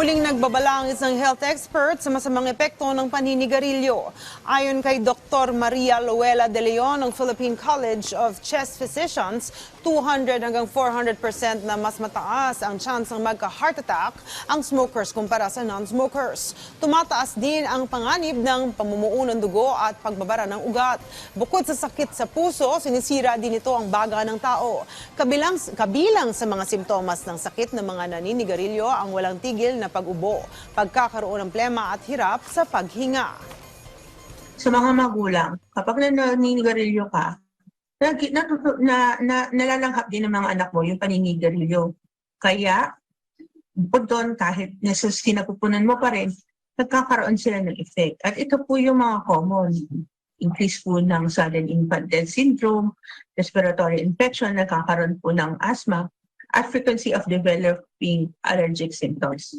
Muling nagbabala ang isang health expert sa masamang epekto ng paninigarilyo. Ayon kay Dr. Maria Luela de Leon ng Philippine College of Chest Physicians, 200 hanggang 400% na mas mataas ang chance ng magka-heart attack ang smokers kumpara sa non-smokers. Tumataas din ang panganib ng pamumuo ng dugo at pagbabara ng ugat. Bukod sa sakit sa puso, sinisira din ito ang baga ng tao. Kabilang, kabilang sa mga simptomas ng sakit ng mga naninigarilyo ang walang tigil na pag-ubo, pagkakaroon ng plema at hirap sa paghinga. sa mga magulang, kapag naninigarilyo ka, nag- natutu- na, na, nalalanghap din ng mga anak mo yung paninigarilyo. Kaya, bukod doon, kahit nasus sinapupunan mo pa rin, nagkakaroon sila ng effect. At ito po yung mga common. Increase po ng sudden infant death syndrome, respiratory infection, nagkakaroon po ng asthma, at frequency of developing allergic symptoms.